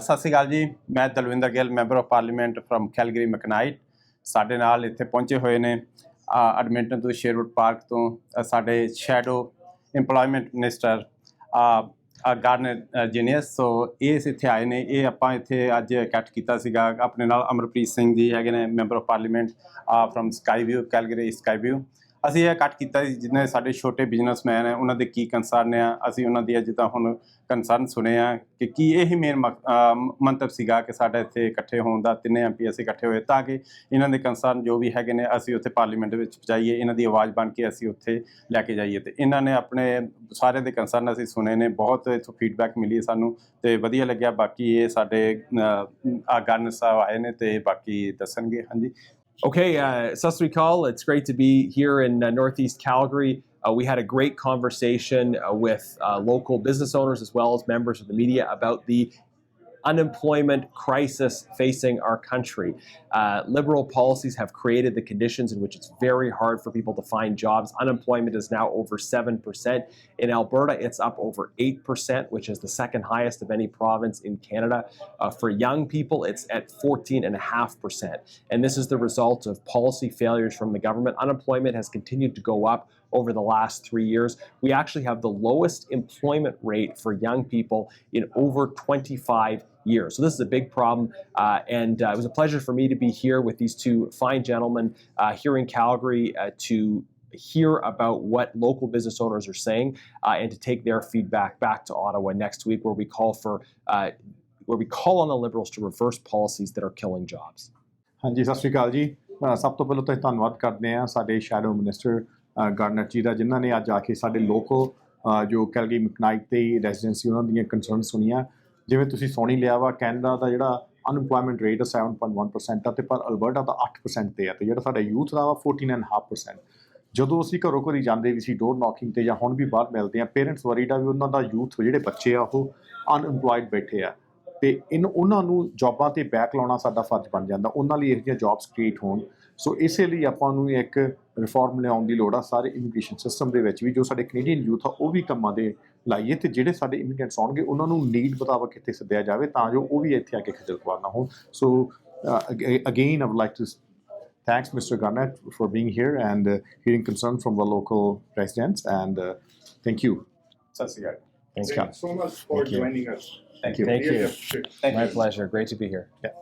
ਸਤਿ ਸ੍ਰੀ ਅਕਾਲ ਜੀ ਮੈਂ Dalvinder Gill member of parliament from Calgary McKnight ਸਾਡੇ ਨਾਲ ਇੱਥੇ ਪਹੁੰਚੇ ਹੋਏ ਨੇ ਐਡਮਿੰਟਨ ਤੋਂ ਸ਼ੇਰਵੁੱਡ ਪਾਰਕ ਤੋਂ ਸਾਡੇ ਸ਼ੈਡੋ ਏਮਪਲੋਇਮੈਂਟ ਮਿਨਿਸਟਰ ਆ ਗਾਰਨਰ ਜੀਨੀਅਸ ਸੋ ਇਹ ਇੱਥੇ ਆਏ ਨੇ ਇਹ ਆਪਾਂ ਇੱਥੇ ਅੱਜ ਇਕੱਠ ਕੀਤਾ ਸੀਗਾ ਆਪਣੇ ਨਾਲ ਅਮਰਪ੍ਰੀਤ ਸਿੰਘ ਜੀ ਹੈਗੇ ਨੇ member of parliament from Skyview Calgary Skyview ਅਸੀਂ ਇਹ ਕੱਟ ਕੀਤਾ ਜੀ, ਜਿੰਨੇ ਸਾਡੇ ਛੋਟੇ ਬਿਜ਼ਨਸਮੈਨ ਹੈ ਉਹਨਾਂ ਦੇ ਕੀ ਕੰਸਰਨ ਆ ਅਸੀਂ ਉਹਨਾਂ ਦੀ ਜਿੱਦਾਂ ਹੁਣ ਕੰਸਰਨ ਸੁਣੇ ਆ ਕਿ ਕੀ ਇਹ ਮੇਨ ਮੰਤਵ ਸੀਗਾ ਕਿ ਸਾਡਾ ਇੱਥੇ ਇਕੱਠੇ ਹੋਣ ਦਾ ਤਿੰਨੇ ਐਮਪੀ ਅਸੀਂ ਇਕੱਠੇ ਹੋਏ ਤਾਂ ਕਿ ਇਹਨਾਂ ਦੇ ਕੰਸਰਨ ਜੋ ਵੀ ਹੈਗੇ ਨੇ ਅਸੀਂ ਉੱਥੇ ਪਾਰਲੀਮੈਂਟ ਵਿੱਚ ਪਹੁੰਚਾਈਏ ਇਹਨਾਂ ਦੀ ਆਵਾਜ਼ ਬਣ ਕੇ ਅਸੀਂ ਉੱਥੇ ਲੈ ਕੇ ਜਾਈਏ ਤੇ ਇਹਨਾਂ ਨੇ ਆਪਣੇ ਸਾਰੇ ਦੇ ਕੰਸਰਨ ਅਸੀਂ ਸੁਣੇ ਨੇ ਬਹੁਤ ਇਥੋਂ ਫੀਡਬੈਕ ਮਿਲੀ ਸਾਨੂੰ ਤੇ ਵਧੀਆ ਲੱਗਿਆ ਬਾਕੀ ਇਹ ਸਾਡੇ ਆਗਨ ਸਾਹਿਬ ਆਏ ਨੇ ਤੇ ਬਾਕੀ ਦੱਸਣਗੇ ਹਾਂਜੀ Okay, uh, Call, it's great to be here in uh, Northeast Calgary. Uh, we had a great conversation uh, with uh, local business owners as well as members of the media about the unemployment crisis facing our country. Uh, liberal policies have created the conditions in which it's very hard for people to find jobs. Unemployment is now over 7%. In Alberta, it's up over 8%, which is the second highest of any province in Canada. Uh, for young people, it's at 14.5%. And this is the result of policy failures from the government. Unemployment has continued to go up over the last three years. We actually have the lowest employment rate for young people in over 25 years. So this is a big problem, uh, and uh, it was a pleasure for me to be here with these two fine gentlemen uh, here in Calgary uh, to hear about what local business owners are saying uh, and to take their feedback back to Ottawa next week, where we call for uh, where we call on the Liberals to reverse policies that are killing jobs. ਹਾਂਜੀ ਸਤਿ ਸ਼੍ਰੀ ਅਕਾਲ ਜੀ ਸਭ ਤੋਂ ਪਹਿਲਾਂ ਤਾਂ ਧੰਨਵਾਦ ਕਰਦੇ ਆ ਸਾਡੇ ਸ਼ੈਡੋ ਮਿਨਿਸਟਰ ਗਾਰਡਨਰ ਜੀ ਦਾ ਜਿਨ੍ਹਾਂ ਨੇ ਅੱਜ ਆ ਕੇ ਸਾਡੇ ਲੋਕਲ ਜੋ ਕੈਲਗਰੀ ਮਕਨਾਈਟ ਤੇ ਰੈਜ਼ੀਡੈਂਸੀ ਉਹਨਾਂ ਦੀਆਂ ਕੰਸਰਨ ਸੁਣੀਆਂ ਜਿਵੇਂ ਤੁਸੀਂ ਸੋਣੀ ਲਿਆ ਵਾ ਕੈਨੇਡਾ ਦਾ ਜਿਹੜਾ ਅਨਪਲੋਇਮੈਂਟ ਰੇਟ 7.1% ਤੇ ਪਰ ਅਲਬਰਟਾ ਦਾ 8% ਤੇ ਹੈ ਤੇ ਜਿਹੜਾ ਸਾਡਾ ਯੂਥ ਦਾ ਵਾ 14.5% ਜਦੋਂ ਅਸੀਂ ਘਰੋਂ ਘਰੀ ਜਾਂਦੇ ਵੀ ਸੀ ਡੋਰ ਨੌਕਿੰਗ ਤੇ ਜਾਂ ਹੁਣ ਵੀ ਬਾਹਰ ਮਿਲਦੇ ਆ ਪੇਰੈਂਟਸ ਵਰੀਡ ਆ ਵੀ ਉਹਨਾਂ ਦਾ ਯੂਥ ਜਿਹੜੇ ਬੱਚੇ ਆ ਉਹ ਅਨਪਲੋਇਡ ਬੈਠੇ ਆ ਤੇ ਇਨ ਉਹਨਾਂ ਨੂੰ ਜੌਬਾਂ ਤੇ ਬੈਕ ਲਾਉਣਾ ਸਾਡਾ ਫਰਜ਼ ਬਣ ਜਾਂਦਾ ਉਹਨਾਂ ਲਈ ਇਹੋ ਜੌਬਸ ਕ੍ਰੀਏਟ ਹੋਣ ਸੋ ਇਸੇ ਲਈ ਆਪਾਂ ਨੂੰ ਇੱਕ ਰਿਫਾਰਮ ਲਿਆਉਣ ਦੀ ਲੋੜ ਆ ਸਾਰੇ ਇਮੀਗ੍ਰੇਸ਼ਨ ਸਿਸਟਮ ਦੇ ਵਿੱਚ ਵੀ ਜੋ ਸਾਡੇ ਕੈਨੇਡੀਅਨ ਯੂਥ ਆ ਉਹ ਵੀ ਕੰਮਾਂ ਦੇ ਲਾਈਏ ਤੇ ਜਿਹੜੇ ਸਾਡੇ ਇਮੀਗ੍ਰੈਂਟਸ ਆਉਣਗੇ ਉਹਨਾਂ ਨੂੰ ਨੀਡ ਮੁਤਾਬਕ ਇੱਥੇ ਸੱਦਿਆ ਜਾਵੇ ਤਾਂ ਜੋ ਉਹ ਵੀ ਇੱਥੇ ਆ ਕੇ ਖਿਜਲ ਖਵਾਰ ਨਾ so again I would like to thanks mister Garnett for being here and hearing concern from the local local and thank you ਸਸਿਗਾ Thanks, Thank you so much for Thank you. joining us. Thank you. Thank you. My pleasure. Great to be here. Yeah.